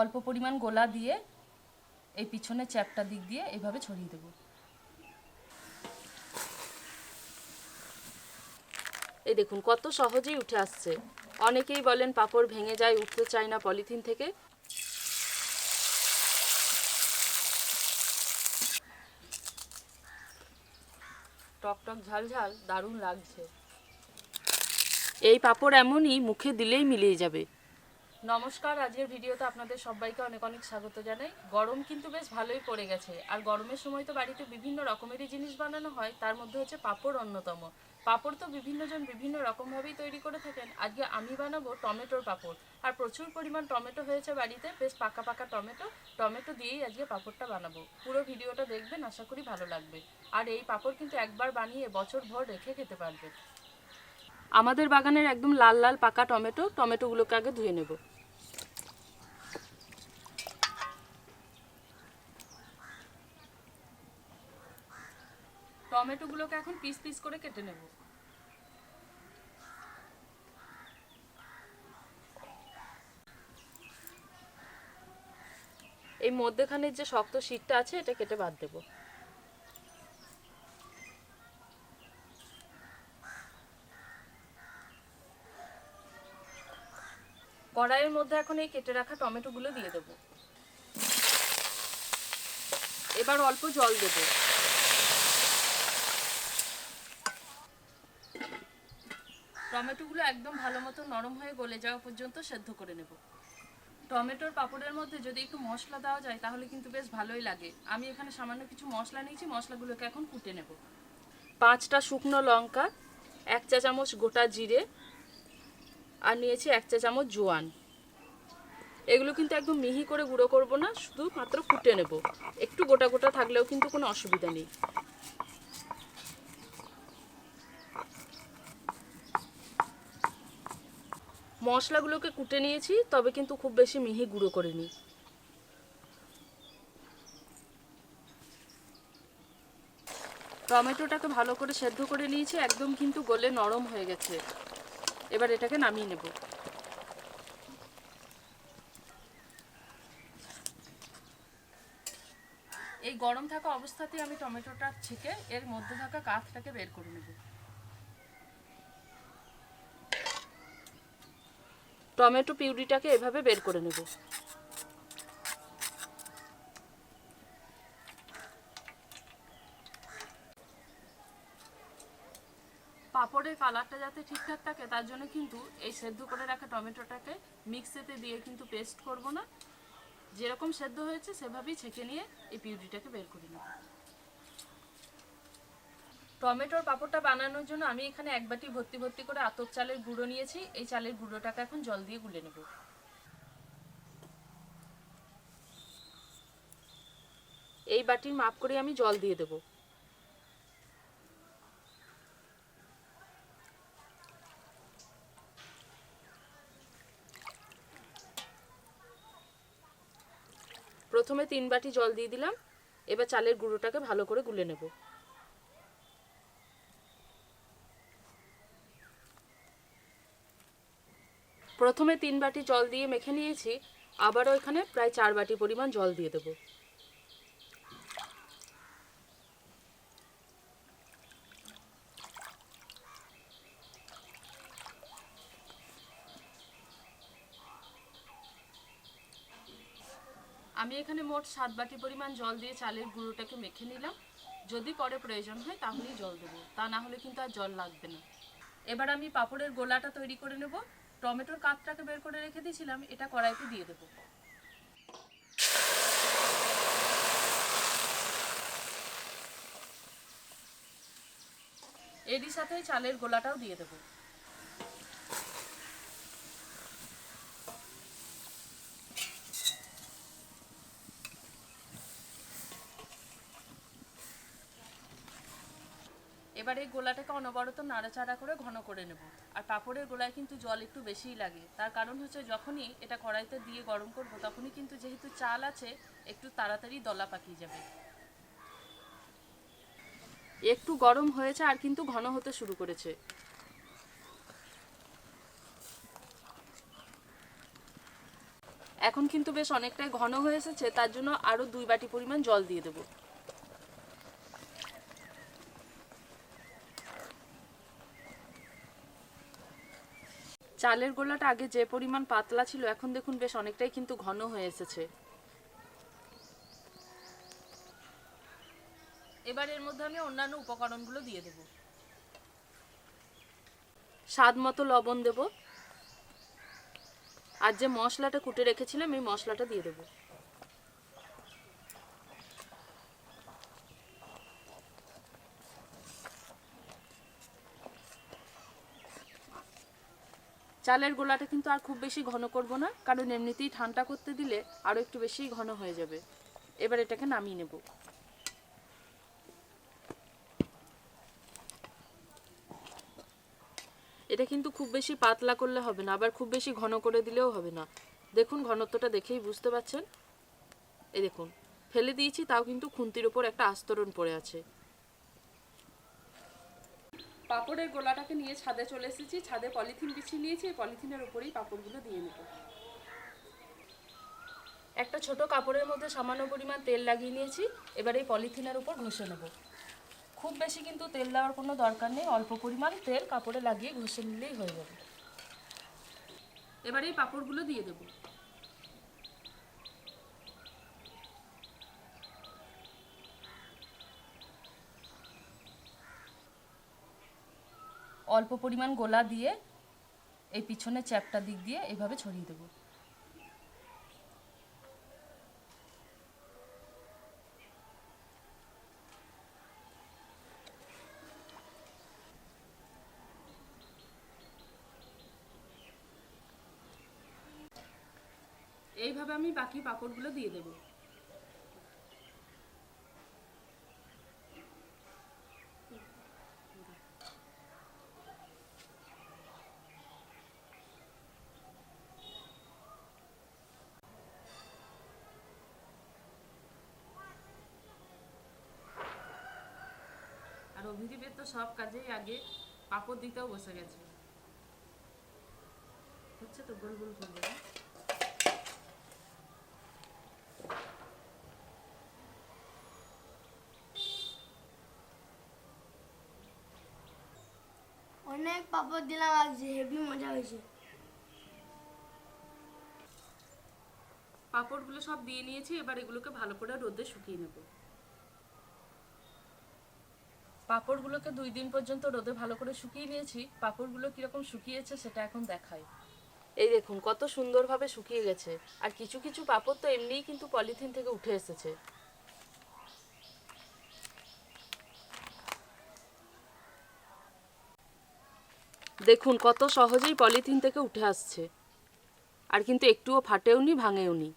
অল্প পরিমাণ গোলা দিয়ে এই পিছনে চ্যাপটা দিক দিয়ে এভাবে ছড়িয়ে দেবো। এই দেখুন, কত সহজেই উঠে আসছে। অনেকেই বলেন পাপড় ভেঙে যায়, উঠতে চায় না পলিথিন থেকে। টক টক ঝাল ঝাল, দারুণ লাগছে। এই পাপড় এমনই মুখে দিলেই মিলিয়ে যাবে। নমস্কার, আজকের ভিডিওতে আপনাদের সবাইকে অনেক অনেক স্বাগত জানাই। গরম কিন্তু বেশ ভালোই পড়ে গেছে। আর গরমের সময় তো বাড়িতে বিভিন্ন রকমেরই জিনিস বানানো হয়, তার মধ্যে হচ্ছে পাঁপড় অন্যতম। পাঁপড় তো বিভিন্নজন বিভিন্ন রকমভাবেই তৈরি করে থাকেন। আজকে আমি বানাবো টমেটোর পাঁপড়। আর প্রচুর পরিমাণ টমেটো হয়েছে বাড়িতে, বেশ পাকা পাকা টমেটো। টমেটো দিয়েই আজকে পাঁপড়টা বানাবো। পুরো ভিডিওটা দেখবেন, আশা করি ভালো লাগবে। আর এই পাঁপড় কিন্তু একবার বানিয়ে বছর ভর রেখে খেতে পারবে আমাদের বাগানের একদম লাল লাল পাকা টমেটো, টমেটোগুলোকে আগে ধুয়ে নেব। টমেটোগুলোকে এখন পিস পিস করে কেটে নেব। এই মধ্যেখানের যে শক্ত শীতটা আছে, এটা কেটে বাদ দেবো। কড়াইয়ের মধ্যে এখন এই কেটে রাখা টমেটোগুলো দিয়ে দেবো। এবার অল্প জল দেবো। টমেটোগুলো একদম ভালো মতো নরম হয়ে গলে যাওয়া পর্যন্ত সেদ্ধ করে নেব। টমেটোর পাঁপড়ের মধ্যে যদি একটু মশলা দেওয়া যায় তাহলে কিন্তু বেশ ভালোই লাগে। আমি এখানে সামান্য কিছু মশলা নিয়েছি, মশলাগুলোকে এখন কুটে নেব। পাঁচটা শুকনো লঙ্কা, এক চা চামচ গোটা জিরে, আর নিয়েছি এক চা চামচ জোয়ান। এগুলো কিন্তু একদম মিহি করে গুঁড়ো করব না শুধু মাত্র কুটে নেব। একটু গোটা গোটা থাকলেও কিন্তু কোনো অসুবিধা নেই। মশলাগুলোকে কুটে নিয়েছি, তবে কিন্তু খুব বেশি মিহি গুঁড়ো করিনি। টমেটোটাকে ভালো করে সেদ্ধ করে নিয়েছি, একদম কিন্তু গলে নরম হয়ে গেছে। এবার এটাকে নামিয়ে নেব। এই গরম থাকা অবস্থাতেই আমি টমেটোটা ছেঁকে এর মধ্যে থাকা কাঠটাকে বের করে নেব। টমেটো পিউরিটাকে এভাবে বের করে নেব। পাঁপড়ের কালারটা যাতে ঠিকঠাক থাকে, তার জন্য কিন্তু এই সেদ্ধ করে রাখা টমেটোটাকে মিক্সিতে দিয়ে কিন্তু পেস্ট করব না। যেরকম সেদ্ধ হয়েছে, সেভাবেই ছেঁকে নিয়ে এই পিউরিটাকে বের করে নেব। টমেটোর পাঁপড়টা বানানোর জন্য আমি এখানে এক বাটি ভর্তি ভর্তি করে আতপ চালের গুঁড়ো নিয়েছি। এই চালের গুঁড়োটাকে এখন জল দিয়ে গুলে নেব। এই বাটির মাপ করে আমি জল দিয়ে দেবো। প্রথমে তিন বাটি জল দিয়ে দিলাম। এবার চালের গুঁড়োটাকে ভালো করে গুলে নেব। প্রথমে তিন বাটি জল দিয়ে মেখে নিয়েছি, আবারও এখানে প্রায় চার বাটি পরিমাণ জল দিয়ে দেবো। আমি এখানে মোট সাত বাটি পরিমাণ জল দিয়ে চালের গুঁড়োটাকে মেখে নিলাম। যদি পরে প্রয়োজন হয় তাহলেই জল দেবো, তা না হলে কিন্তু আর জল লাগবে না। এবার আমি পাঁপড়ের গোলাটা তৈরি করে নেব। টমেটোর কাপটাকে বের করে রেখে দিয়েছিলাম, এটা কড়াইতে দিয়ে দেবো। এরই সাথে চালের গোলাটাও দিয়ে দেবো। এবার এই গোলাটাকে অনবরত নাড়াচাড়া করে ঘন করে নেব। আর পাঁপড়ের গোলায় কিন্তু জল একটু বেশিই লাগে। তার কারণ হচ্ছে যখনই এটা কড়াইতে দিয়ে গরম করব, তখনই কিন্তু যেহেতু চাল আছে, একটু তাড়াতাড়ি দলা পাকিয়ে যাবে। একটু গরম হয়েছে আর কিন্তু ঘন হতে শুরু করেছে। এখন কিন্তু বেশ অনেকটাই ঘন হয়ে এসেছে, তার জন্য আরও দুই বাটি পরিমাণ জল দিয়ে দেবো। চালের গোলাটা আগে যে পরিমাণ পাতলা ছিল, এখন দেখুন বেশ অনেকটাই কিন্তু ঘন হয়ে এসেছে। এবার এর মধ্যে আমি অন্যান্য উপকরণগুলো দিয়ে দেব। স্বাদ মতো লবণ দেব। আর যে মশলাটা কুটে রেখেছিলাম, এই মশলাটা দিয়ে দেব। চালের গোলাটা কিন্তু আর খুব বেশি ঘন করব না, কারণ এমনিতেই ঠান্ডা করতে দিলে আরও একটু বেশি ঘন হয়ে যাবে। এবার এটাকে নামিয়ে নেব। এটা কিন্তু খুব বেশি পাতলা করলে হবে না, আবার খুব বেশি ঘন করে দিলেও হবে না। দেখুন, ঘনত্বটা দেখেই বুঝতে পারছেন? এই দেখুন, ফেলে দিয়েছি, তাও কিন্তু খুন্তির ওপর একটা আস্তরণ পড়ে আছে। পাপড়ের গোলাটাকে নিয়ে ছাদে চলে এসেছি। ছাদে পলিথিন বিছিয়ে নিয়েছি, এই পলিথিনের উপরেই পাপড়গুলো দিয়ে নেব। একটা ছোট কাপড়ের মধ্যে সামান্য পরিমাণ তেল লাগিয়ে নিয়েছি। এবার এই পলিথিনের উপর ঘষে নেব। খুব বেশি কিন্তু তেল দেওয়ার কোনো দরকার নেই, অল্প পরিমাণ তেল কাপড়ে লাগিয়ে ঘষে নিলেই হয়ে যাবে। এবার এই পাপড়গুলো দিয়ে দেব। অল্প পরিমাণ গোলা দিয়ে এই পিছনে চ্যাপটা দিক দিয়ে এভাবে ছড়িয়ে দেবো। এইভাবে আমি বাকি পাঁপড়গুলো দিয়ে দেবো। অভিদীপের তো সব কাজেই আগে পাঁপড় দিতেও বসে গেছে। হচ্ছে তো গোল গোল করবে অনেক পাপড় দিলাম আজকে হেভি মজা হয়েছে। পাঁপড়গুলো সব দিয়ে নিয়েছি এবার এগুলোকে ভালো করে রোদে শুকিয়ে নেব। পাঁপড়গুলোকে দুই দিন পর্যন্ত রোদে ভালো করে শুকিয়ে নিয়েছি। পাঁপড়গুলো কীরকম শুকিয়েছে সেটা এখন দেখাই। এই দেখুন কত সুন্দরভাবে শুকিয়ে গেছে। আর কিছু কিছু পাঁপড় তো এমনিই কিন্তু পলিথিন থেকে উঠে এসেছে। দেখুন কত সহজেই পলিথিন থেকে উঠে আসছে। আর কিন্তু একটুও ফাটেও নি ভাঙেও নি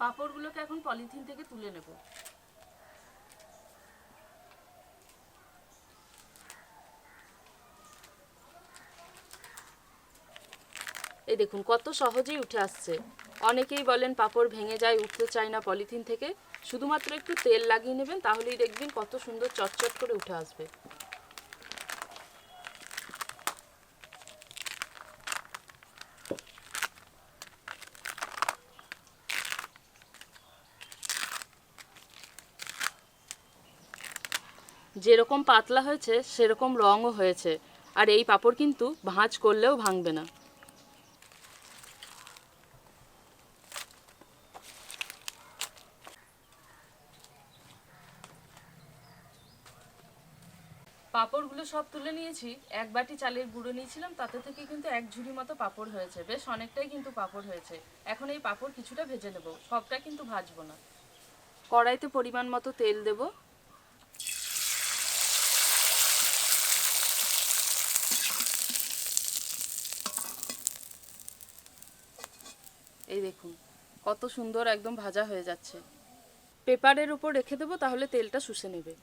পাঁপড়গুলোকে এখন পলিথিন থেকে তুলে নেব। এই দেখুন, কত সহজেই উঠে আসছে। অনেকেই বলেন পাঁপড় ভেঙে যায়, উঠতে চায় না পলিথিন থেকে। শুধুমাত্র একটু তেল লাগিয়ে নেবেন, তাহলেই দেখবেন কত সুন্দর চটচট করে উঠে আসবে। যেরকম পাতলা হয়েছে, সেরকম রঙও হয়েছে। আর এই পাপড় কিন্তু ভাঁজ করলেও ভাঙবে না। পাঁপড়গুলো সব তুলে নিয়েছি। এক বাটি চালের গুঁড়ো নিয়েছিলাম, তাতে থেকে কিন্তু এক ঝুড়ি মতো পাঁপড় হয়েছে। বেশ, অনেকটাই কিন্তু পাপড় হয়েছে। এখন এই পাঁপড় কিছুটা ভেজে নেব, সবটা কিন্তু ভাজবো না। কড়াইতে পরিমাণ মতো তেল দেবো। এই দেখুন, কত সুন্দর একদম ভাজা হয়ে যাচ্ছে। পেপারের উপর রেখে দেবো, তাহলে তেলটা শুষে নেবে।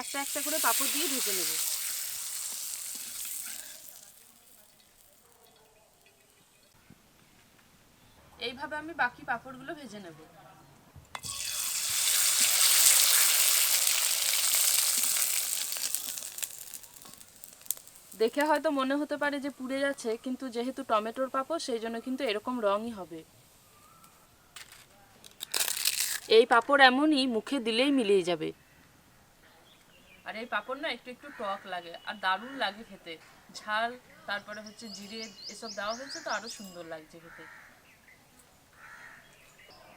একটা একটা করে পাপড় দিয়ে ভেজে নেব। এইভাবে আমি বাকি পাপড়গুলো ভেজে নেব। দেখে হয়তো মনে হতে পারে যে পুড়ে যাচ্ছে, কিন্তু যেহেতু টমেটোর পাপড়, সেই জন্য কিন্তু এরকম রঙই হবে। এই পাপড় এমনই মুখে দিলেই মিলিয়ে যাবে। আর এই পাঁপড় না একটু একটু টক লাগে আর দারুণ লাগে খেতে। ঝাল, তারপরে হচ্ছে জিরে, এসব দেওয়া হয়েছে তো আরও সুন্দর লাগছে খেতে।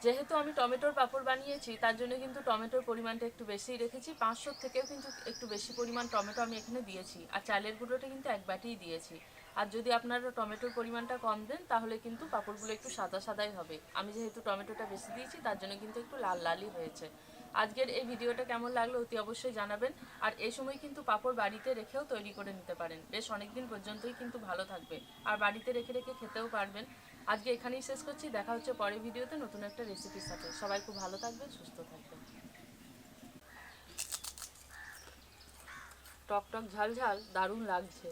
যেহেতু আমি টমেটোর পাঁপড় বানিয়েছি, তার জন্য কিন্তু টমেটোর পরিমাণটা একটু বেশিই রেখেছি। পাঁচশোর থেকেও কিন্তু একটু বেশি পরিমাণ টমেটো আমি এখানে দিয়েছি। আর চালের গুঁড়োটা কিন্তু এক বাটিই দিয়েছি। আর যদি আপনারা টমেটোর পরিমাণটা কম দেন, তাহলে কিন্তু পাঁপড়গুলো একটু সাদা সাদাই হবে। আমি যেহেতু টমেটোটা বেশি দিয়েছি, তার জন্য কিন্তু একটু লাল লালই হয়েছে। আজকের এই ভিডিওটা কেমন লাগল অতি অবশ্যই জানাবেন। আর এই সময় কিন্তু পাপড় বাড়িতে রেখেও তৈরি করে নিতে পারেন। বেশ অনেক দিন পর্যন্তই কিন্তু ভালো থাকবে। আর বাড়িতে রেখে রেখে খেতেও পারবেন। আজকে এখানেই শেষ করছি। দেখা হচ্ছে পরের ভিডিওতে নতুন একটা রেসিপির সাথে। সবাই খুব ভালো থাকবেন, সুস্থ থাকবেন। টক টক ঝাল ঝাল দারুণ লাগছে।